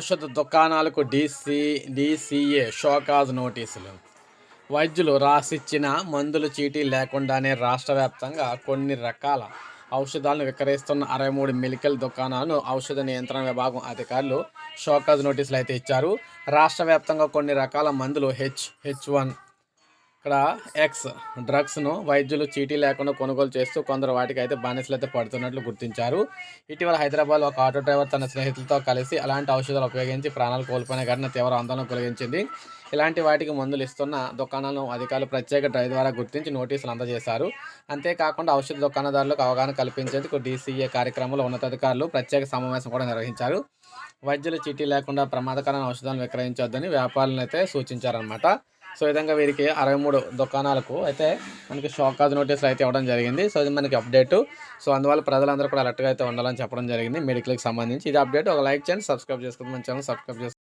ఔషధ దుకాణాలకు DC DCA show cause నోటీసులు. వైద్యులు రాసిచ్చిన మందుల చీటీ లేకుండానే రాష్ట్ర వ్యాప్తంగా కొన్ని రకాల ఔషధాలను విక్రయిస్తున్న అరవై మూడు మెడికల్ దుకాణాలను ఔషధ నియంత్రణ విభాగం అధికారులు షోకాజ్ నోటీసులు అయితే ఇచ్చారు. రాష్ట్ర వ్యాప్తంగా కొన్ని రకాల మందులు హెచ్ హెచ్ వన్ ఇక్కడ ఎక్స్ డ్రగ్స్ను వైద్యులు చీటీ లేకుండా కొనుగోలు చేస్తూ కొందరు వాటికి అయితే బానిసలు అయితే పడుతున్నట్లు గుర్తించారు. ఇటీవల హైదరాబాద్ ఒక ఆటో డ్రైవర్ తన స్నేహితులతో కలిసి అలాంటి ఔషధాలు ఉపయోగించి ప్రాణాలు కోల్పోయిన ఘటన తీవ్ర ఆందోళన కలిగించింది ఇలాంటి వాటికి మందులు ఇస్తున్న దుకాణాలను అధికారులు ప్రత్యేక డ్రైవ్ ద్వారా గుర్తించి నోటీసులు అందజేశారు. అంతేకాకుండా ఔషధ దుకాణదారులకు అవగాహన కల్పించేందుకు డీసీఏ కార్యక్రమంలో ఉన్నతాధికారులు ప్రత్యేక సమావేశం కూడా నిర్వహించారు. వైద్యులు చీటీ లేకుండా ప్రమాదకరమైన ఔషధాలను విక్రయించొద్దని వ్యాపారులను అయితే సూచించారనమాట సో విధంగా వీరికి అరవై మూడు దుకాణాలకు అయితే మనకి షోకాజ్ నోటీసులు అయితే ఇవ్వడం జరిగింది. సో ఇది మనకి అప్డేట్. సో అందువల్ల ప్రజలందరూ కూడా అలర్ట్గా అయితే ఉండాలని చెప్పడం జరిగింది. మెడికల్కి సంబంధించి ఇది అప్డేట్. ఒక లైక్ చేయండి సబ్స్క్రైబ్ చేసుకుంటే మన ఛానల్ సబ్స్క్రైబ్ చేసుకోండి.